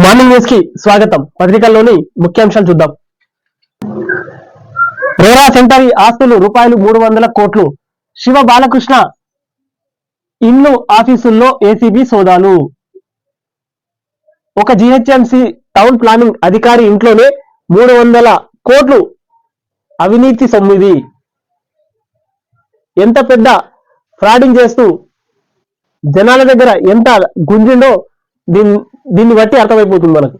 Morning న్యూస్కి స్వాగతం. పత్రికల్లోని ముఖ్యాంశాలు చూద్దాం. రేరా సెంటరీ ఆస్తులు రూపాయలు మూడు వందల కోట్లు. శివ బాలకృష్ణ ఇల్లు ఆఫీసుల్లో ఏసీబీ సోదాలు. ఒక జిహెచ్ఎంసి టౌన్ ప్లానింగ్ అధికారి ఇంట్లోనే మూడు వందల కోట్లు. అవినీతి సొమ్మిది. ఎంత పెద్ద ఫ్రాడింగ్ చేస్తూ జనాల దగ్గర ఎంత గుంజిండో దీన్ని దీన్ని బట్టి అర్థమైపోతుంది మనకు.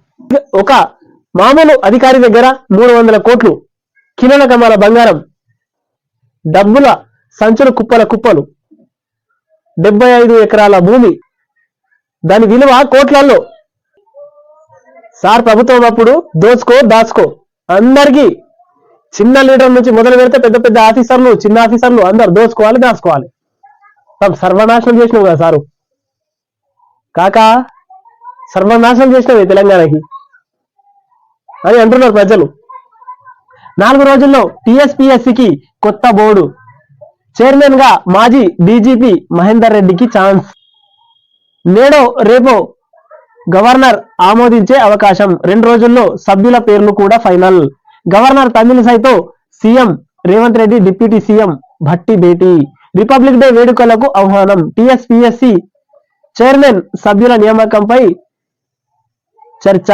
ఒక మామూలు అధికారి దగ్గర మూడు వందల కోట్లు కిలోల కమాల బంగారం డబ్బుల సంచులు కుప్పల కుప్పలు డెబ్బై ఐదు ఎకరాల భూమి దాని విలువ కోట్లలో సార్ ప్రభుత్వం అప్పుడు దోచుకో దాచుకో. అందరికీ చిన్న లీడర్ నుంచి మొదలు పెడితే పెద్ద పెద్ద ఆఫీసర్లు చిన్న ఆఫీసర్లు అందరు దోచుకోవాలి దాచుకోవాలి. సర్వనాశనం చేసినావు కదా సారు. కాకా సర్వనాశనం చేసినవి తెలంగాణకి. అని అంటున్నారు ప్రజలు. నాలుగు రోజుల్లో టిఎస్పిఎస్సికి కొత్త బోర్డు. చైర్మన్గా మాజీ డీజీపీ మహేందర్ రెడ్డికి ఛాన్స్. నేడో రేపో గవర్నర్ ఆమోదించే అవకాశం. రెండు రోజుల్లో సభ్యుల పేర్లు కూడా final. Governor తమిళిసైతో CM Revanth Reddy deputy CM Bhatti భేటీ. రిపబ్లిక్ డే వేడుకలకు ఆహ్వానం. టిఎస్పిఎస్సి చైర్మన్ సభ్యుల నియామకంపై చర్చ.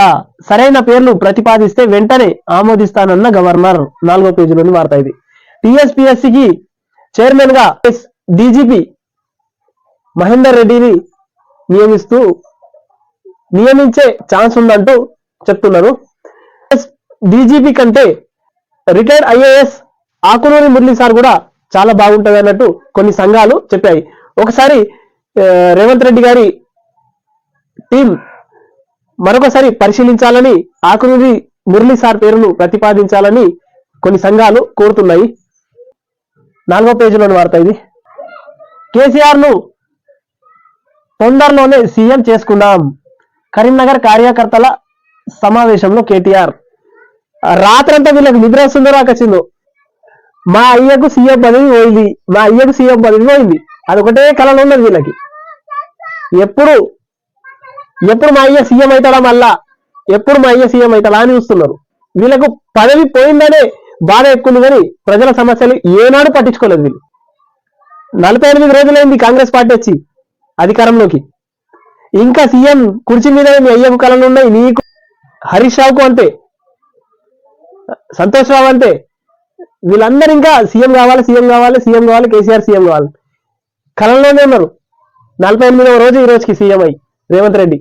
సరైన పేర్లు ప్రతిపాదిస్తే వెంటనే ఆమోదిస్తానన్న గవర్నర్. నాలుగో పేజీలోని వార్త ఇది. టిఎస్పిఎస్సికి చైర్మన్గా డీజీపీ మహేందర్ రెడ్డిని నియమిస్తూ నియమించే ఛాన్స్ ఉందంటూ చెప్తున్నారు. డీజీపీ కంటే retired IAS Akunuri Murali sir కూడా చాలా బాగుంటది అన్నట్టు కొన్ని సంఘాలు చెప్పాయి. ఒకసారి రేవంత్ రెడ్డి గారి టీం మరొకసారి పరిశీలించాలని ఆకునూరి మురళి సార్ పేరును ప్రతిపాదించాలని కొన్ని సంఘాలు కోరుతున్నాయి. నాలుగో పేజీలోని వార్త ఇది. కేసీఆర్ను తొందరలోనే సీఎం చేసుకుందాం. కరీంనగర్ కార్యకర్తల సమావేశంలో కేటీఆర్. రాత్రంతా వీళ్ళకి నిద్ర వస్తుందో రాకొచ్చిందో మా అయ్యకు సీఎం పదవి పోయింది. మా అయ్యకు సీఎం పదవి పోయింది. అదొకటే కళలో ఉన్నది వీళ్ళకి. ఎప్పుడు ఎప్పుడు మా అయ్య సీఎం అవుతాడా మళ్ళా? ఎప్పుడు మా అయ్య సీఎం అవుతాడా అని చూస్తున్నారు. వీళ్ళకు పదవి పోయిందనే బాధ ఎక్కువ కానీ ప్రజల సమస్యలు ఏనాడు పట్టించుకోలేదు వీళ్ళు. నలభై ఎనిమిది రోజులైంది కాంగ్రెస్ పార్టీ వచ్చి అధికారంలోకి. ఇంకా సీఎం కుర్చీ మీద మీ అయ్యకు కళలు ఉన్నాయి నీకు హరీష్ రావుకు అంతే. సంతోష్ రావు అంతే. వీళ్ళందరూ ఇంకా సీఎం కావాలి సీఎం కావాలి సీఎం కావాలి కేసీఆర్ సీఎం కావాలి. కళల్లోనే ఉన్నారు. నలభై ఎనిమిదవ రోజు ఈ రోజుకి సీఎం అయ్యి రేవంత్ రెడ్డి.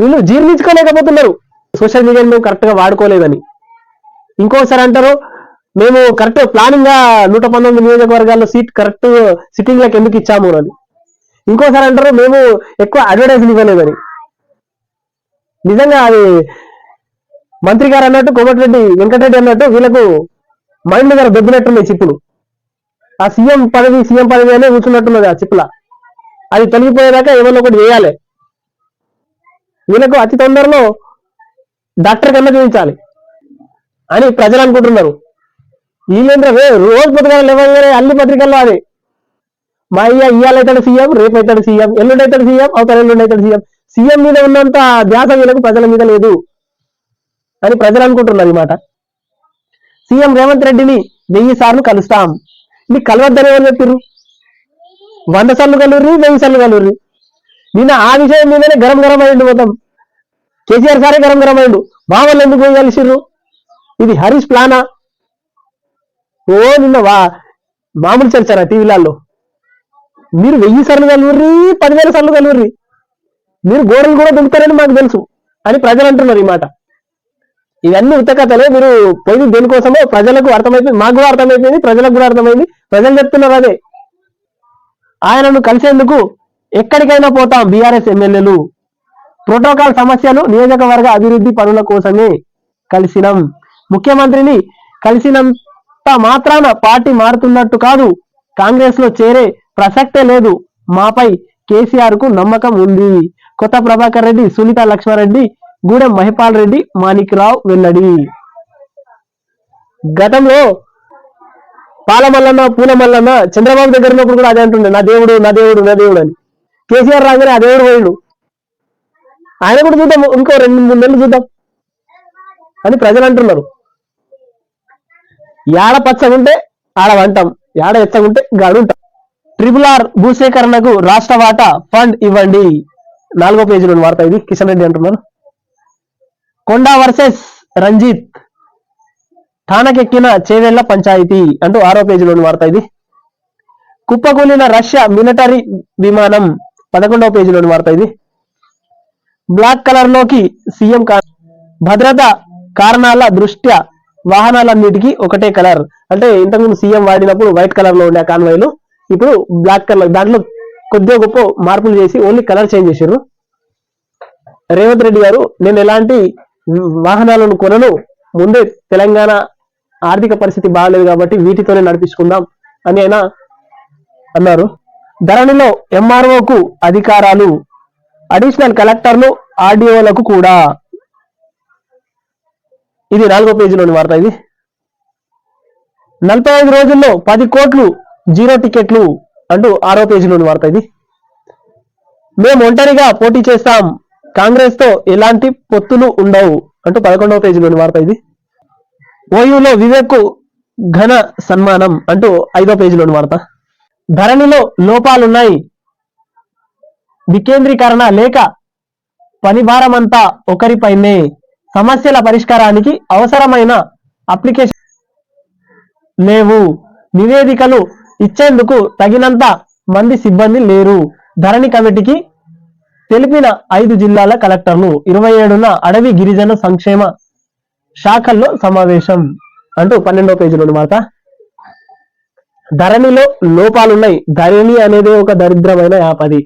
వీళ్ళు జీర్ణించుకోలేకపోతున్నారు. సోషల్ మీడియాను మేము కరెక్ట్గా వాడుకోలేదని. ఇంకోసారి అంటారు మేము కరెక్ట్ ప్లానింగ్గా నూట పంతొమ్మిది నియోజకవర్గాల్లో సీట్ కరెక్ట్ సిట్టింగ్లకు ఎందుకు ఇచ్చాము అని. ఇంకోసారి అంటారు మేము ఎక్కువ అడ్వర్టైజ్ ఇవ్వలేదని. నిజంగా అది మంత్రి గారు అన్నట్టు కోమటిరెడ్డి వెంకటరెడ్డి అన్నట్టు వీళ్ళకు మైండ్ దగ్గర దొబ్బినట్టున్నాయి చిప్పులు. ఆ సీఎం పదవి సీఎం పదవి అనే కూర్చున్నట్టున్నది ఆ చిప్పుల. అది తొలగిపోయేదాకా ఏమన్నా ఒకటి చేయాలి. వీళ్ళకు అతి తొందరలో డాక్టర్ కన్నా చూపించాలి అని ప్రజలు అనుకుంటున్నారు. వీళ్ళేంద్ర రోజు పొద్దుగా లేవగానే అన్ని పత్రికల్లో అది. మా అయ్య ఇవాళ సీఎం రేపు అవుతాడు సీఎం ఎల్లుండి అవుతాడు సీఎం అవుతాడు ఎల్లుండి అవుతాడు సీఎం. సీఎం మీద ఉన్నంత ధ్యాస వీళ్ళకు ప్రజల మీద లేదు అని ప్రజలు అనుకుంటున్నారు ఈ మాట. సీఎం రేవంత్ రెడ్డిని వెయ్యి సార్లు కలుస్తాం. మీకు కలవద్దని ఎవరు చెప్పారు వంద సార్లు కలుర్రి వెయ్యి సార్లు కలుర్రి? నిన్న ఆ విషయం మీదనే గరం గరం అయిండు మొత్తం. కేసీఆర్ సారే గరం గరం అయిండు. మా వాళ్ళు ఎందుకు పోయి కలిసిర్రు? ఇది హరీష్ ప్లానా? ఓ నిన్న వా మామూలు చర్చారా టీవీలలో. మీరు వెయ్యి సార్లు కలువర్రి పదివేల సార్లు కలువర్రి. మీరు గోడలు కూడా దుంకుతారని మాకు తెలుసు. అని ప్రజలు అంటున్నారు ఈ మాట. ఇవన్నీ ఉత్తకథలే మీరు పోయి దేనికోసమో ప్రజలకు అర్థమైపోయింది మాకు కూడా అర్థమైపోయింది ప్రజలకు కూడా అర్థమైంది. ప్రజలు చెప్తున్నారు అదే. ఆయనను కలిసేందుకు ఎక్కడికైనా పోతాం బీఆర్ఎస్ ఎమ్మెల్యేలు. ప్రోటోకాల్ సమస్యలు నియోజకవర్గ అభివృద్ధి పనుల కోసమే కలిసినం. ముఖ్యమంత్రిని కలిసినంత మాత్రాన పార్టీ మారుతున్నట్టు కాదు. కాంగ్రెస్లో చేరే ప్రసక్తే లేదు. మాపై కేసీఆర్కు నమ్మకం ఉంది. కొత్త ప్రభాకర్ రెడ్డి సునీత లక్ష్మారెడ్డి గూడెం మహిపాల్ రెడ్డి మాణిక్రావు వెల్లడి. గతంలో పాలమల్లన్న పూలమల్లన్న చంద్రబాబు దగ్గర ఉన్నప్పుడు కూడా అదే అంటుండే నా దేవుడు నా దేవుడు నా దేవుడు అని. కేసీఆర్ రాగానే అదే పోయిండు. ఆయన కూడా చూద్దాం ఇంకో రెండు మూడు నెలలు చూద్దాం. అని ప్రజలు అంటున్నారు. యాడ పచ్చగుంటే ఆడ వంటాం యాడ ఎచ్చగుంటే గాడుంటాం ట్రిపుల్ ఆర్ భూసేకరణకు రాష్ట్ర వాటా ఫండ్ ఇవ్వండి. నాలుగో పేజీలో వార్త ఇది. కిషన్ రెడ్డి అంటున్నారు. కొండా వర్సెస్ రంజిత్. ఠానకెక్కిన చేవెళ్ళ పంచాయతీ అంటూ ఆరో పేజీలోని వార్త ఇది. కుప్పకూలిన రష్యా మిలిటరీ విమానం పదకొండవ పేజీలోని వార్త ఇది. బ్లాక్ కలర్లోకి సీఎం భద్రత కారణాల దృష్ట్యా వాహనాలన్నిటికీ ఒకటే కలర్. అంటే ఇంతకుముందు సీఎం వాడినప్పుడు వైట్ కలర్లో ఉండే కాన్వాయ్లు ఇప్పుడు బ్లాక్ కలర్ దాంట్లో కొద్దిగా గొప్ప మార్పులు చేసి ఓన్లీ కలర్ చేంజ్ చేశారు రేవంత్ రెడ్డి గారు నేను ఎలాంటి వాహనాలను కొనను. ముందే తెలంగాణ ఆర్థిక పరిస్థితి బాగాలేదు కాబట్టి వీటితోనే నడిపించుకుందాం అని ఆయన అన్నారు. ధరణిలో ఎంఆర్ఓకు అధికారాలు. అడిషనల్ కలెక్టర్లు ఆర్డీఓలకు కూడా. ఇది నాలుగో పేజీలోని వార్త ఇది. నలభై ఐదు రోజుల్లో పది కోట్లు జీరో టికెట్లు అంటూ ఆరో పేజీలోని వార్త ఇది. మేము ఒంటరిగా పోటీ చేస్తాం. కాంగ్రెస్తో ఎలాంటి పొత్తులు ఉండవు అంటూ పదకొండవ పేజీలోని వార్త ఇది. ఓయూలో వివేక్ ఘన సన్మానం అంటూ ఐదో పేజీలోని వార్త. ధరణిలో లోపాలున్నాయి. వికేంద్రీకరణ లేక పనిభారమంతా ఒకరిపైనే. సమస్యల పరిష్కారానికి అవసరమైన అప్లికేషన్ లేవు. నివేదికలు ఇచ్చేందుకు తగినంత మంది సిబ్బంది లేరు. ధరణి కమిటీకి తెలిపిన ఐదు జిల్లాల కలెక్టర్లు ఇరవై ఏడున అడవి గిరిజన సంక్షేమ శాఖల్లో సమావేశం అంటూ పన్నెండో పేజీలోని మాట ధరణిలో లోపాలున్నాయి. ధరణి అనేది ఒక దరిద్రమైన యాప్ అది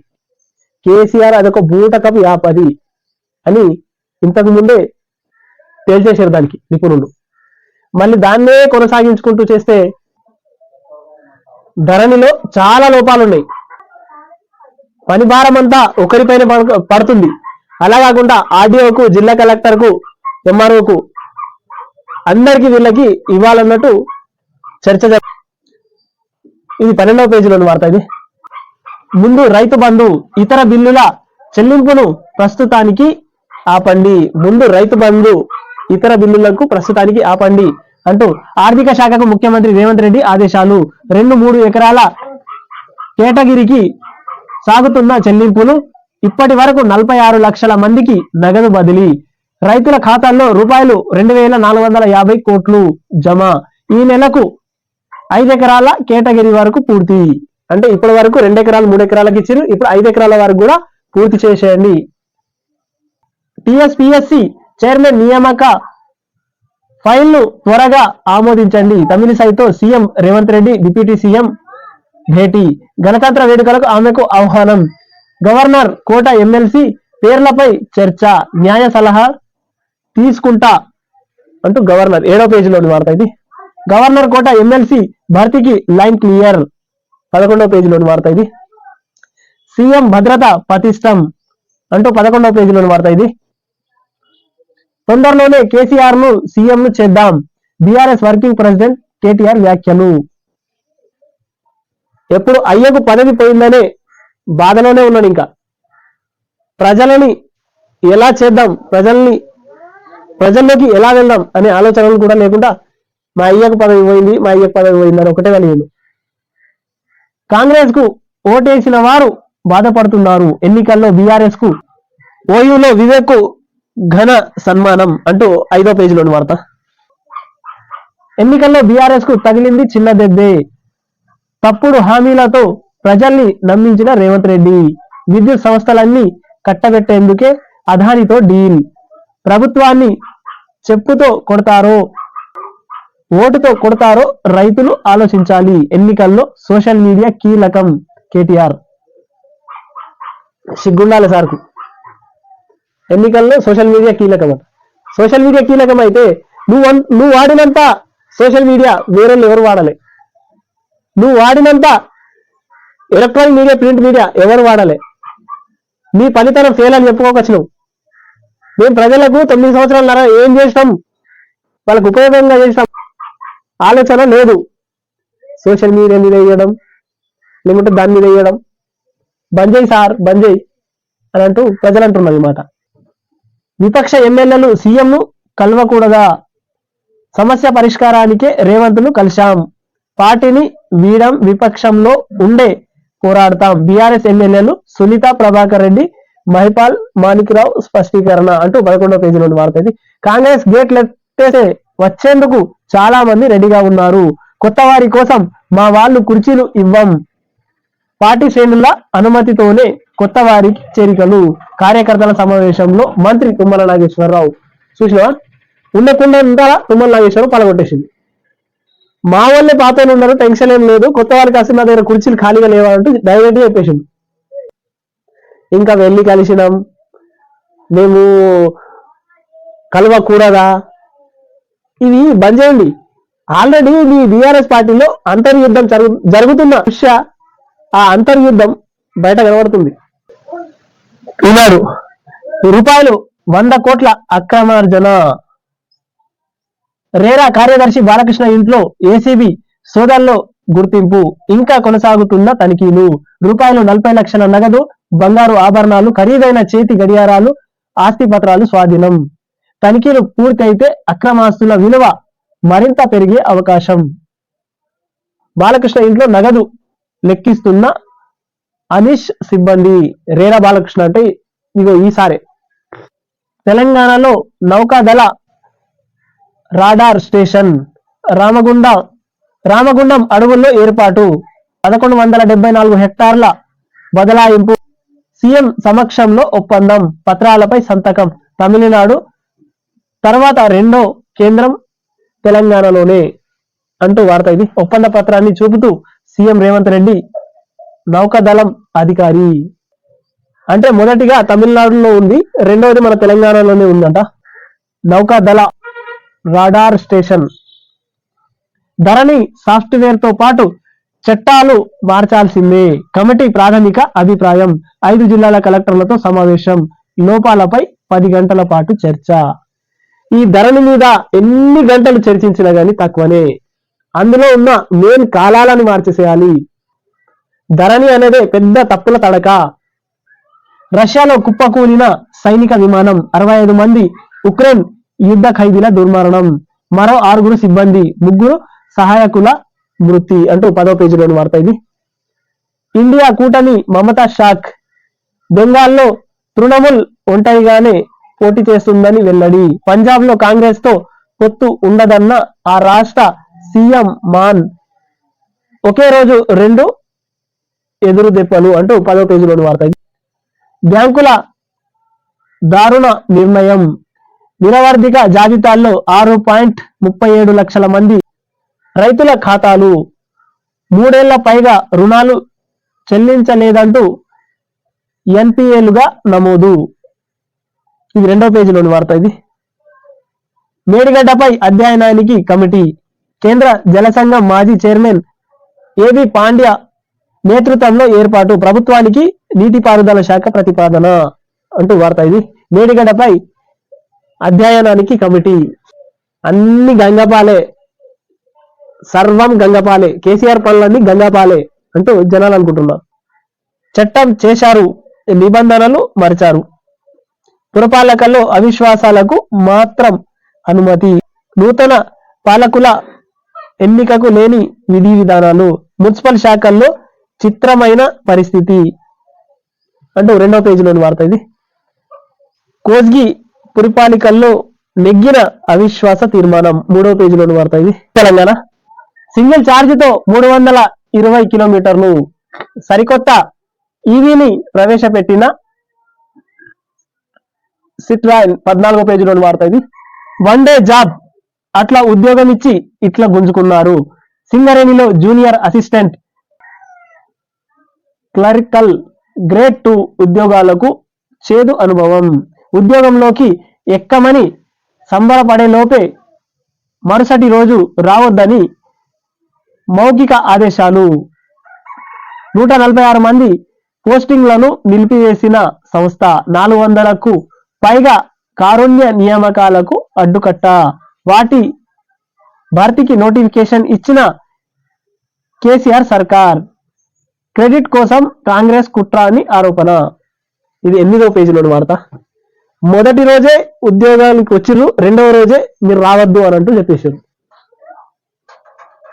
కేసీఆర్ అదొక బూటకపు యాప్ అది అని ఇంతకు ముందే తేల్చేశారు దానికి నిపుణులు. మళ్ళీ దాన్నే కొనసాగించుకుంటూ చేస్తే ధరణిలో చాలా లోపాలున్నాయి. పని భారం అంతా ఒకరిపైన పడుతుంది. అలా కాకుండా ఆర్డీఓకు జిల్లా కలెక్టర్కు ఎంఆర్ఓకు అందరికి వీళ్ళకి ఇవ్వాలన్నట్టు చర్చ జరు- ఇది పన్నెండవ పేజీలోని వార్త ఇది. ముందు రైతు బంధు ఇతర బిల్లుల చెల్లింపును ప్రస్తుతానికి ఆపండి. ముందు రైతు బంధు ఇతర బిల్లులకు ప్రస్తుతానికి ఆపండి అంటూ ఆర్థిక శాఖకు ముఖ్యమంత్రి రేవంత్ రెడ్డి ఆదేశాలు. రెండు మూడు ఎకరాల కేటగిరికి సాగుతున్న చెల్లింపులు ఇప్పటి వరకు నలభై ఆరు లక్షల మందికి నగదు బదిలీ. రైతుల ఖాతాల్లో రూపాయలు రెండు వేల నాలుగు వందల యాభై కోట్లు జమ. ఈ నెలకు ఐదు ఎకరాల కేటగిరీ వరకు పూర్తి. అంటే ఇప్పటి వరకు రెండు ఎకరాలు మూడు ఎకరాలకు ఇచ్చారు ఇప్పుడు ఐదు ఎకరాల వరకు కూడా పూర్తి చేసేయండి. టిఎస్పిఎస్సి చైర్మన్ నియామక ఫైల్ను త్వరగా ఆమోదించండి. తమిళిసైతో CM Revanth Reddy deputy CM భేటీ. గణతంత్ర వేడుకలకు ఆమెకు ఆహ్వానం. గవర్నర్ కోట ఎమ్మెల్సీ పేర్లపై చర్చ. న్యాయ సలహా తీసుకుంటా అంటూ గవర్నర్. ఏడో పేజీలోని వార్త ఇది. గవర్నర్ కోట ఎమ్మెల్సీ భర్తీకి లైన్ క్లియర్. పదకొండవ పేజీలోని వార్త ఇది. సీఎం భద్రత పతిష్టం అంటూ పదకొండవ పేజీలోని వార్త ఇది. తొందరలోనే కేసీఆర్ను సీఎం ను చేద్దాం. బీఆర్ఎస్ వర్కింగ్ ప్రెసిడెంట్ కేటీఆర్ వ్యాఖ్యలు. ఎప్పుడు అయ్యకు పదవి పోయిందనే బాధలోనే ఉన్నాడు ఇంకా. ప్రజలని ఎలా చేద్దాం? ప్రజల్ని ప్రజల్లోకి ఎలా వెళ్దాం? అనే ఆలోచనలు కూడా లేకుండా మా అయ్యకు పదవి పోయింది మా అయ్యకు పదవి పోయింది అని ఒకటే కలిగింది కాంగ్రెస్కు ఓటేసిన వారు బాధపడుతున్నారు. ఎన్నికల్లో బీఆర్ఎస్కు ఓయూలో వివేక్కు ఘన సన్మానం అంటూ ఐదో పేజీలోని వార్త. ఎన్నికల్లో బీఆర్ఎస్కు తగిలింది చిన్న దెబ్బే తప్పుడు హామీలతో ప్రజల్ని నమ్మించిన రేవంత్ రెడ్డి. విద్యుత్ సంస్థలన్నీ కట్టబెట్టేందుకే అదానితో డీల్. ప్రభుత్వాన్ని చెప్పుతో కొడతారో ఓటుతో కొడతారో రైతులు ఆలోచించాలి. ఎన్నికల్లో సోషల్ మీడియా కీలకం. కేటీఆర్. సిగ్గుండాలి సార్కు. ఎన్నికల్లో సోషల్ మీడియా కీలకం సోషల్ మీడియా కీలకం అయితే నువ్వు నువ్వు వాడినంత సోషల్ మీడియా వేరే ఎవరు వాడలే. నువ్వు వాడినంత ఎలక్ట్రానిక్ మీడియా ప్రింట్ మీడియా ఎవరు వాడలే. నీ పనితనం ఫెయిల్ అని చెప్పుకోవచ్చు నువ్వు మేము ప్రజలకు తొమ్మిది సంవత్సరాలన్నర ఏం చేసినాం? వాళ్ళకు ఉపయోగంగా చేసినాం. ఆలోచన లేదు. సోషల్ మీడియా మీద వేయడం లేకుంటే దాని మీద వేయడం. బంద్ చేయి సార్ బంద్ చేయి అని అంటూ ప్రజలు అంటున్నారు మాట. విపక్ష ఎమ్మెల్యేలు సీఎంను కలవకూడదా? సమస్య పరిష్కారానికే రేవంత్ను కలిశాం. పార్టీని వీడం విపక్షంలో ఉండే పోరాడతాం. బీఆర్ఎస్ ఎమ్మెల్యేలు సునీత ప్రభాకర్ రెడ్డి మహిపాల్ మాణిక్రావు స్పష్టీకరణ అంటూ పదకొండవ పేజీలో వార్త ఇది కాంగ్రెస్ గేట్ లెట్టేసే వచ్చేందుకు చాలా మంది రెడీగా ఉన్నారు. కొత్త వారి కోసం మా వాళ్ళు కుర్చీలు ఇవ్వం. పార్టీ శ్రేణుల అనుమతితోనే కొత్త వారికి చేరికలు. కార్యకర్తల సమావేశంలో మంత్రి తుమ్మల నాగేశ్వరరావు చూసినా ఉండకుండా ఉంటారా తుమ్మల నాగేశ్వరరావు పలగొట్టేసింది. మా వాళ్ళే పాత ఉన్నారు టెన్షన్ ఏం లేదు. కొత్త వారికి అసలు నా దగ్గర కుర్చీలు ఖాళీగా లేవాలంటూ డైరెక్ట్గా చెప్పేసింది ఇంకా వెళ్ళి కలిసినాం. మేము కలవకూడదా? ఇది బంద్ చేయండి. ఆల్రెడీ మీ బీఆర్ఎస్ పార్టీలో అంతర్యుద్ధం జరుగు జరుగుతున్న దృశ్య ఆ అంతర్యుద్ధం బయట కనబడుతుంది. ఈనాడు రూపాయలు వంద కోట్ల అక్రమార్జన. రేరా కార్యదర్శి బాలకృష్ణ ఇంట్లో ఏసీబీ సోదాల్లో గుర్తింపు. ఇంకా కొనసాగుతున్న తనిఖీలు. రూపాయలు నలభై లక్షల నగదు బంగారు ఆభరణాలు ఖరీదైన చేతి గడియారాలు ఆస్తి పత్రాలు స్వాధీనం. తనిఖీలు పూర్తయితే అక్రమాస్తుల విలువ మరింత పెరిగే అవకాశం. బాలకృష్ణ ఇంట్లో నగదు లెక్కిస్తున్న అనిష్ సిబ్బంది. రేరా బాలకృష్ణ అంటే ఇగో ఈసారి. తెలంగాణలో నౌకాదళ రాడార్ స్టేషన్ రామగుండ రామగుండం అడవుల్లో ఏర్పాటు. పదకొండు వందల డెబ్బై నాలుగు హెక్టార్ల బదలాయింపు. సీఎం సమక్షంలో ఒప్పందం పత్రాలపై సంతకం. తమిళనాడు తర్వాత రెండో కేంద్రం తెలంగాణలోనే అంటూ వార్త ఇది. ఒప్పంద పత్రాన్ని చూపుతూ సీఎం రేవంత్ రెడ్డి నౌకాదళం అధికారి. అంటే మొదటిగా తమిళనాడులో ఉంది రెండవది మన తెలంగాణలోనే ఉందంట. నౌకాదళ రాడార్ స్టేషన్. ధరణి సాఫ్ట్వేర్తో పాటు చట్టాలు మార్చాల్సిందే. కమిటీ ప్రాథమిక అభిప్రాయం. ఐదు జిల్లాల కలెక్టర్లతో సమావేశం. లోపాలపై పది గంటల పాటు చర్చ. ఈ ధరణి మీద ఎన్ని గంటలు చర్చించినా గానీ తక్కువనే. అందులో ఉన్న మెయిన్ కాలాలను మార్చేసేయాలి. ధరణి అనేది పెద్ద తప్పుల తడక. రష్యాలో కుప్పకూలిన సైనిక విమానం అరవై ఐదు మంది ఉక్రెయిన్ యుద్ధ ఖైదీల దుర్మరణం. మరో ఆరుగురు సిబ్బంది ముగ్గురు సహాయకుల మృతి అంటూ పదో పేజీలోని వార్త ఇది. ఇండియా కూటమి మమతా షాక్. బెంగాల్లో తృణమూల్ ఒంటరిగానే పోటీ చేస్తుందని వెల్లడి. పంజాబ్లో కాంగ్రెస్తో పొత్తు ఉండదన్న ఆ రాష్ట్ర సీఎం మాన్. ఒకే రోజు రెండు ఎదురు దెబ్బలు అంటూ పదో పేజీలోని వార్త. బ్యాంకుల దారుణ నిర్ణయం. నిరవర్ధిక జాబితాల్లో ఆరు పాయింట్ ముప్పై ఏడు లక్షల మంది రైతుల ఖాతాలు. మూడేళ్ళ పైగా రుణాలు చెల్లించలేదంటూ ఎన్పిఏలుగా నమోదు. ఇది రెండో పేజీలోని వార్త ఇది. మేడిగడ్డపై అధ్యయనానికి కమిటీ. కేంద్ర జల సంఘం మాజీ చైర్మన్ ఏబి పాండ్య నేతృత్వంలో ఏర్పాటు ప్రభుత్వానికి నీటిపారుదల శాఖ ప్రతిపాదన అంటూ వార్త ఇది. మేడిగడ్డపై అధ్యయనానికి కమిటీ. అన్ని గంగపాలే సర్వం గంగపాలే కేసీఆర్ పనులన్నీ గంగపాలే అంటూ జనాలు అనుకుంటున్నారు. చట్టం చేశారు నిబంధనలు మరిచారు. పురపాలకల్లో అవిశ్వాసాలకు మాత్రం అనుమతి. నూతన పాలకుల ఎన్నికకు లేని విధి విధానాలు మున్సిపల్ శాఖల్లో చిత్రమైన పరిస్థితి. అంటూ రెండో పేజీలోని వార్త ఇది. కోస్గి పురపాలికల్లో నెగ్గిన అవిశ్వాస తీర్మానం మూడో పేజీలోని వార్త ఇది. తెలంగాణ సింగిల్ ఛార్జ్తో మూడు వందల ఇరవై కిలోమీటర్లు సరికొత్త ఈవీని ప్రవేశపెట్టిన సిట్రాయిన్ పద్నాలుగో పేజీలో వార్త ఇది. One day job. అట్లా ఉద్యోగం ఇచ్చి ఇట్లా గుంజుకున్నారు. సింగరేణిలో junior assistant. Clerical grade two ఉద్యోగాలకు చేదు అనుభవం. ఉద్యోగంలోకి ఎక్కమని సంబరపడే లోపే మరుసటి రోజు రావద్దని మౌఖిక ఆదేశాలు. నూట నలభై ఆరు మంది పోస్టింగ్లను నిలిపివేసిన సంస్థ. నాలుగు వందలకు పైగా కారుణ్య నియామకాలకు అడ్డుకట్ట. వాటి భర్తీకి నోటిఫికేషన్ ఇచ్చిన కేసీఆర్ సర్కార్. క్రెడిట్ కోసం కాంగ్రెస్ కుట్ర అని ఆరోపణ. ఇది ఎనిమిదో పేజీలోని వార్త. మొదటి రోజే ఉద్యోగానికి వచ్చిర్రు రెండవ రోజే మీరు రావద్దు అని అంటూ చెప్పేశారు.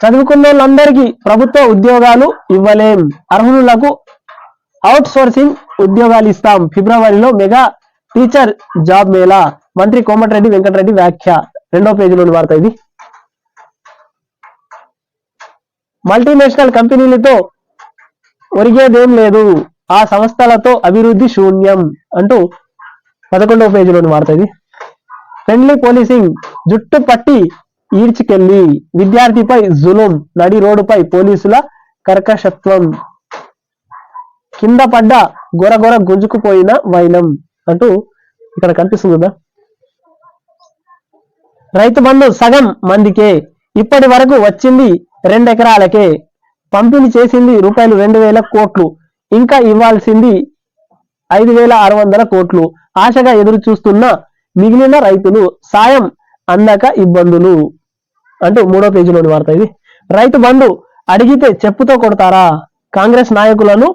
చదువుకున్న వాళ్ళందరికీ ప్రభుత్వ ఉద్యోగాలు ఇవ్వలేం. అర్హులకు అవుట్ సోర్సింగ్ ఉద్యోగాలు ఇస్తాం. ఫిబ్రవరిలో మెగా టీచర్ జాబ్ మేళా. మంత్రి కోమటిరెడ్డి వెంకటరెడ్డి వ్యాఖ్య. రెండో పేజీలోని వార్త ఇది. మల్టీనేషనల్ కంపెనీలతో ఒరిగేదేం లేదు. ఆ సంస్థలతో అభివృద్ధి శూన్యం అంటూ పదకొండవ పేజీలోని వార్త ఇది. ఫ్రెండ్లీ పోలీసింగ్ జుట్టు పట్టి ఈడ్చికెళ్ళి. విద్యార్థిపై జులుం నడి రోడ్డుపై పోలీసుల కర్కశత్వం. కింద పడ్డ గొరగొర గుంజుకుపోయిన వైనం. అంటూ ఇక్కడ కనిపిస్తుంది కదా రైతు బంధు సగం మందికే ఇప్పటి వరకు వచ్చింది రెండు ఎకరాలకే పంపిణీ చేసింది రూపాయలు రెండు వేల కోట్లు ఇంకా ఇవ్వాల్సింది ఐదు వేల ఆరు వందల కోట్లు. ఆశగా ఎదురు చూస్తున్న మిగిలిన రైతులు సాయం అందక ఇబ్బందులు అంటూ మూడో పేజీలోని వార్త ఇది. రైతు బంధు అడిగితే చెప్పుతో కొడతారా? కాంగ్రెస్ నాయకులను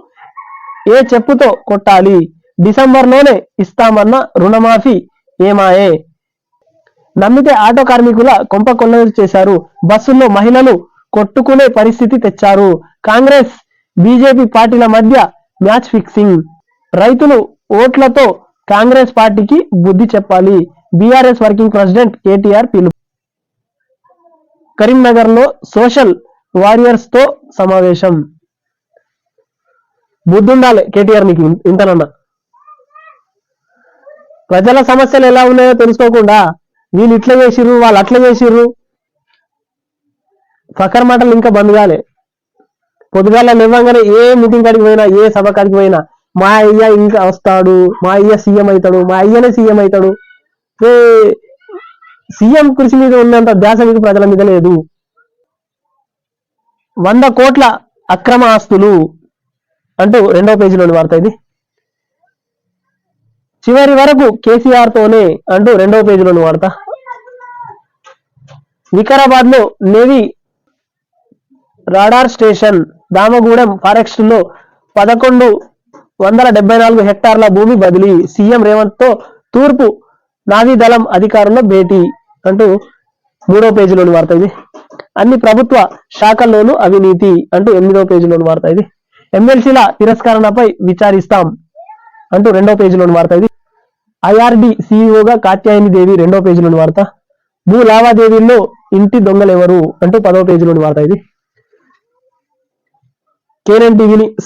ఏ చెప్పుతో కొట్టాలి? డిసెంబర్లోనే ఇస్తామన్న రుణమాఫీ ఏమాయే? నమ్మితే ఆటో కార్మికుల కొంప కొల్లలు చేశారు. బస్సుల్లో మహిళలు కొట్టుకునే పరిస్థితి తెచ్చారు. కాంగ్రెస్ బీజేపీ పార్టీల మధ్య మ్యాచ్ ఫిక్సింగ్. రైతులు ఓట్లతో కాంగ్రెస్ పార్టీకి బుద్ధి చెప్పాలి. బీఆర్ఎస్ వర్కింగ్ ప్రెసిడెంట్ కేటీఆర్ పిలుపు. కరీంనగర్లో సోషల్ వారియర్స్తో సమావేశం. బుద్ధుండాలి కేటీఆర్ నీకు ఇంతనన్నా. ప్రజల సమస్యలు ఎలా ఉన్నాయో తెలుసుకోకుండా వీళ్ళు ఇట్లా చేసిర్రు వాళ్ళు అట్లా చేసిర్రు. ఫకర్ మాటలు ఇంకా బంద్ కాలే. పొద్దుగాల లేవగానే ఏ మీటింగ్ కాడికి పోయినా ఏ సభ కాడికి పోయినా మా అయ్య ఇంకా వస్తాడు మా అయ్య సీఎం అవుతాడు మా అయ్యనే సీఎం అవుతాడు. సీఎం కృషి మీద ఉన్నంత ధ్యాస మీకు ప్రజల మీద లేదు. వంద కోట్ల అక్రమ ఆస్తులు. అంటూ రెండో పేజీలోని వార్త ఇది. చివరి వరకు కేసీఆర్ తోనే అంటూ రెండవ పేజీలోని వార్త. వికారాబాద్లో నేవీ రాడార్ స్టేషన్ దామగూడెం ఫారెస్ట్లో పదకొండు వందల డెబ్బై నాలుగు హెక్టార్ల భూమి బదిలీ. సీఎం రేవంత్తో తూర్పు నావీ దళం అధికారుల భేటీ అంటూ మూడో పేజీలోని వార్త ఇది. అన్ని ప్రభుత్వ శాఖల్లోనూ అవినీతి అంటూ ఎనిమిదో పేజీలోని వార్త ఇది. ఎమ్మెల్సీల తిరస్కరణపై విచారిస్తాం అంటూ రెండో పేజీలోని వార్త ఇది. ఐఆర్డి సిఇఓగా కాత్యాయని దేవి రెండో పేజీలోని వార్త. భూ లావాదేవీల్లో ఇంటి దొంగలెవరు అంటూ పదవ పేజీలోని వార్త ఇది. కేరన్ టీవీని